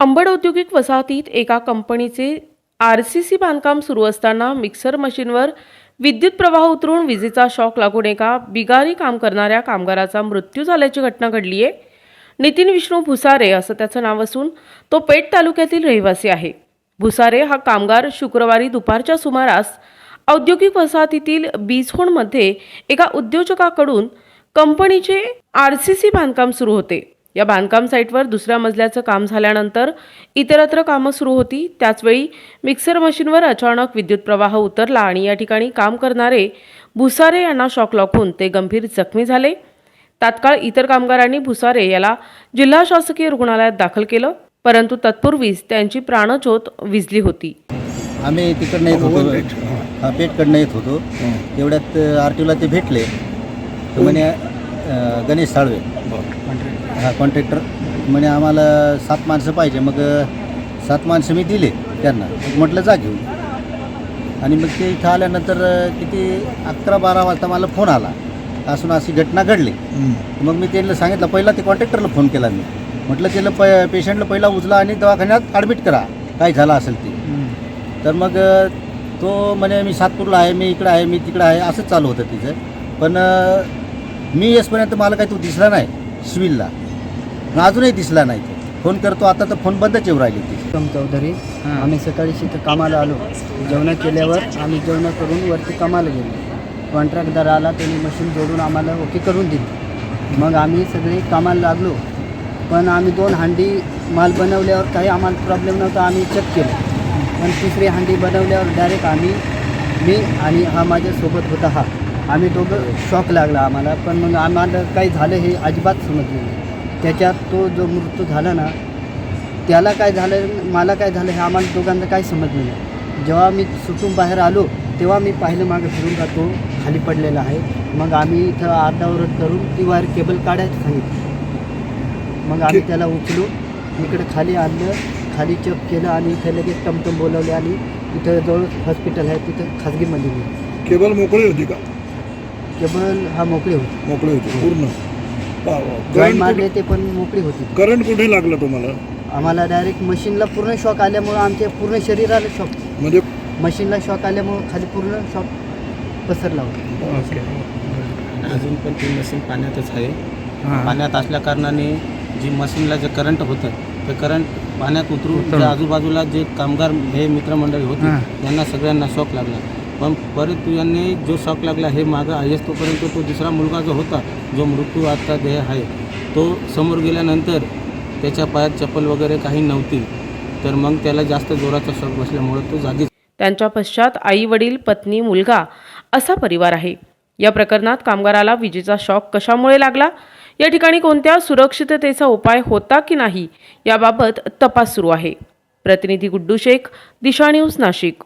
अंबड औद्योगिक वसाहतीत एका कंपनीचे आर सी सी बांधकाम सुरू असताना मिक्सर मशीनवर विद्युत प्रवाह उतरून विजेचा शॉक लागून एका बिगारी काम करणाऱ्या कामगाराचा मृत्यू झाल्याची घटना घडली आहे. नितीन विष्णू भुसारे असं त्याचं नाव असून तो पेठ तालुक्यातील रहिवासी आहे. भुसारे हा कामगार शुक्रवारी दुपारच्या सुमारास औद्योगिक वसाहतीतील बीजहोणमध्ये एका उद्योजकाकडून कंपनीचे आर सी सी बांधकाम सुरू होते. या बांधकाम साईटवर दुसऱ्या मजल्याचं काम झाल्यानंतर इतरत्र कामं सुरू होती. त्याचवेळी मिक्सर मशीनवर अचानक विद्युत प्रवाह उतरला आणि या ठिकाणी काम करणारे भुसारे यांना शॉक लागून ते गंभीर जखमी झाले. तात्काळ इतर कामगारांनी भुसारे याला जिल्हा शासकीय रुग्णालयात दाखल केलं परंतु तत्पूर्वीच त्यांची प्राणज्योत विझली होती. आम्ही तिकडनं येत होतो. हा पेठकडनं येत होतो. तेवढ्यात आर टी ओला ते भेटले. म्हणे गणेश साळवे. हा कॉन्ट्रॅक्टर म्हणे आम्हाला सात माणसं पाहिजे. मग सात माणसं मी दिले त्यांना. म्हटलं जा घेऊन. आणि मग ते इथं आल्यानंतर किती अकरा बारा वाजता मला फोन आला. असून अशी घटना घडली. मग मी त्यांना सांगितलं पहिला ते कॉन्ट्रॅक्टरला फोन केला मी. म्हटलं त्याला प पेशंटला पहिला उचला आणि दवाखान्यात ॲडमिट करा. काय झालं असेल ते. तर मग तो म्हणे मी सातपूरला आहे मी इकडं आहे मी तिकडं आहे. असंच चालू होतं तिचं. पण मी येसपर्यंत मला काही तो दिसला नाही सिव्हिलला. मग अजूनही दिसला नाही. तो फोन करतो आता तर फोन बंदच येऊ राहिली ती. विक्रम चौधरी आम्ही सकाळी तिथं कामाला आलो. जेवण केल्यावर आम्ही जेवण करून वरती कामाला गेलो. कॉन्ट्रॅक्टदार आला त्यांनी मशीन जोडून आम्हाला ओके करून दिली. मग आम्ही सगळे कामाला लागलो. पण आम्ही दोन हांडी माल बनवल्यावर काही आम्हाला प्रॉब्लेम नव्हता आम्ही चेक केलं. पण तिसरी हांडी बनवल्यावर डायरेक्ट आम्ही मी आणि हा माझ्यासोबत होता हा. आम्ही दोघं शॉक लागला आम्हाला पण मग आम्हाला काही झालं हे अजिबात समजलं नाही. त्याच्यात तो जो मृत्यू झाला ना त्याला काय झालं मला काय झालं हे आम्हाला दोघांना काय समजलं नाही. जेव्हा मी सुटून बाहेर आलो तेव्हा मी पाहिलं मागं फिरून का तो खाली पडलेला आहे. मग आम्ही इथं अर्धावरत करून ती वायर केबल काढायचं सांगितलं. मग आम्ही त्याला उचलून इकडे खाली आणलं खाली चेक केलं आणि इथं लगेच टमटम बोलवले आणि इथं जवळ हॉस्पिटल आहे तिथं खाजगीमध्ये केबल मोकळी होती का? केबल हा मोकळी होती. मोकळी होती पूर्ण. जॉईन मारले ते पण मोकळी होती. करंट कुठे लागलं तुम्हाला? आम्हाला डायरेक्ट मशीनला पूर्ण शॉक आल्यामुळं आमच्या पूर्ण शरीराला शॉक म्हणजे मशीनला शॉक आल्यामुळं खाली पूर्ण शॉक पसरला होता. अजून पण ती मशीन पाण्यातच आहे. पाण्यात असल्या कारणाने जी मशीनला जे करंट होतं ते करंट पाण्यात उतरून आजूबाजूला जे कामगार हे मित्रमंडळी होते यांना सगळ्यांना शॉक लागला. पण परत यांनी जो शॉक लागला हे मागं आहेस तोपर्यंत तो दुसरा मुलगा जो होता जो मृत्यू आता देह आहे तो समोर गेल्यानंतर त्याच्या पायात चप्पल वगैरे काही नव्हती. तर मग त्याला जास्त जोराचा शॉक बसल्यामुळं तो जागीच त्यांच्या पश्चात आई वडील पत्नी मुलगा असा परिवार आहे. या प्रकरणात कामगाराला विजेचा शॉक कशामुळे लागला? या ठिकाणी कोणत्या सुरक्षिततेचा उपाय होता की नाही? याबाबत तपास सुरू आहे. प्रतिनिधी गुड्डू शेख दिशा न्यूज नाशिक.